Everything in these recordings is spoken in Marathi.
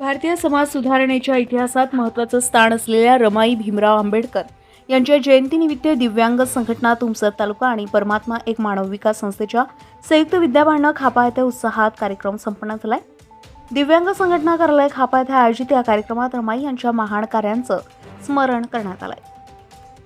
भारतीय समाज सुधारणेच्या इतिहासात महत्त्वाचं स्थान असलेल्या रमाई भीमराव आंबेडकर यांच्या जयंतीनिमित्त दिव्यांग संघटना तुमसर तालुका आणि परमात्मा एक मानव विकास संस्थेच्या संयुक्त विद्याभांडणं खापा येथे उत्साहात कार्यक्रम संपन्न झालाय. दिव्यांग संघटना कार्यालय खापा येथे आयोजित या कार्यक्रमात रमाई यांच्या महान कार्यांचं स्मरण करण्यात आलंय.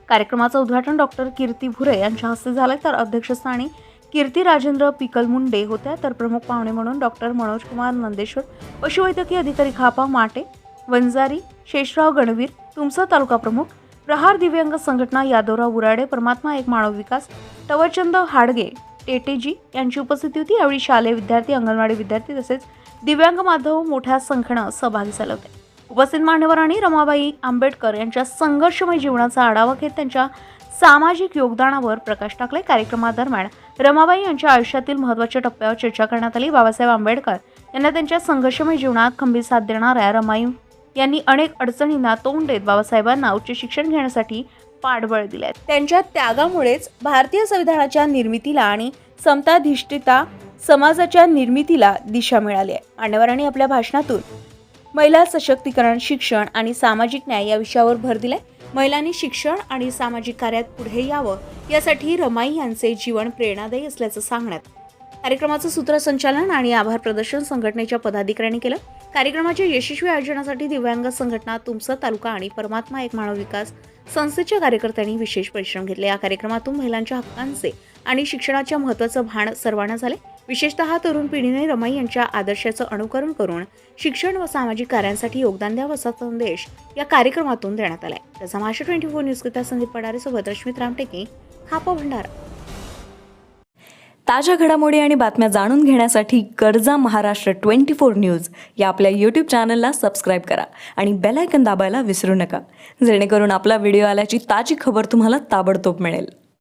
कार्यक्रमाचं उद्घाटन डॉक्टर कीर्ती भुरे यांच्या हस्ते झालंय. तर अध्यक्षस्थानी कीर्ती राजेंद्र पिकल मुंडे होत्या तर प्रमुख पाहुणे म्हणून डॉक्टर मनोज कुमार नंदेश्वर पशुवैद्यकीय अधिकारी खापा माटे वंजारी शेषराव गणवीर तुमचा तालुका प्रमुख प्रहार दिव्यांग संघटना यादवराव उराडे परमात्मा एक मानव विकास टवरचंद हाडगे टेटेजी यांची उपस्थिती होती. यावेळी शालेय विद्यार्थी अंगणवाडी विद्यार्थी तसेच दिव्यांग माधव मोठ्या संख्येनं सहभागी झाले होते. उपस्थित मान्यवरांनी रमाबाई आंबेडकर यांच्या संघर्षमय जीवनाचा आढावा घेत त्यांच्या सामाजिक योगदानावर प्रकाश टाकले कार्यक्रमादरम्यान रमाबाई यांच्या आयुष्यातील महत्त्वाच्या टप्प्यावर चर्चा करण्यात आली. बाबासाहेब आंबेडकर यांना त्यांच्या संघर्षमय जीवनात खंबीर साथ देणाऱ्या रमाई यांनी अनेक अडचणींना तोंड देत बाबासाहेबांना उच्च शिक्षण घेण्यासाठी पाठबळ दिले. त्यांच्या त्यागामुळेच भारतीय संविधानाच्या निर्मितीला आणि समताधिष्ठिता समाजाच्या निर्मितीला दिशा मिळाली आहे. मान्यवरांनी आपल्या भाषणातून महिला सशक्तीकरण शिक्षण आणि सामाजिक न्याय या विषयावर भर दिलाय. महिलांनी शिक्षण आणि सामाजिक कार्यात पुढे यावं यासाठी रमाई यांचे जीवन प्रेरणादायी असल्याचं सांगण्यात. कार्यक्रमाचं सूत्रसंचालन आणि आभार प्रदर्शन संघटनेच्या पदाधिकाऱ्यांनी केलं. कार्यक्रमाच्या यशस्वी आयोजनासाठी दिव्यांग संघटना तुमचा तालुका आणि परमात्मा एक मानव विकास संस्थेच्या कार्यकर्त्यांनी विशेष परिश्रम घेतले. या कार्यक्रमातून महिलांच्या हक्कांचे आणि शिक्षणाच्या महत्त्वाचं भान सर्वांना झाले. विशेषतः तरुण पिढीने रमाई यांच्या आदर्शाचं अनुकरण करून शिक्षण व सामाजिक कार्यांसाठी योगदान द्यावं असा संदेश या कार्यक्रमातून देण्यात आलाय. आहे महाराष्ट्र ट्वेंटी फोर न्यूजकरिता संदीप पडारे सोबत रश्मित रामटेके खापा भंडारा. ताज्या घडामोडी आणि बातम्या जाणून घेण्यासाठी गरजा महाराष्ट्र ट्वेंटी फोर न्यूज या आपल्या यूट्यूब चॅनलला सबस्क्राईब करा आणि बेलायकन दाबायला विसरू नका. जेणेकरून आपला व्हिडिओ आल्याची ताजी खबर तुम्हाला ताबडतोब मिळेल.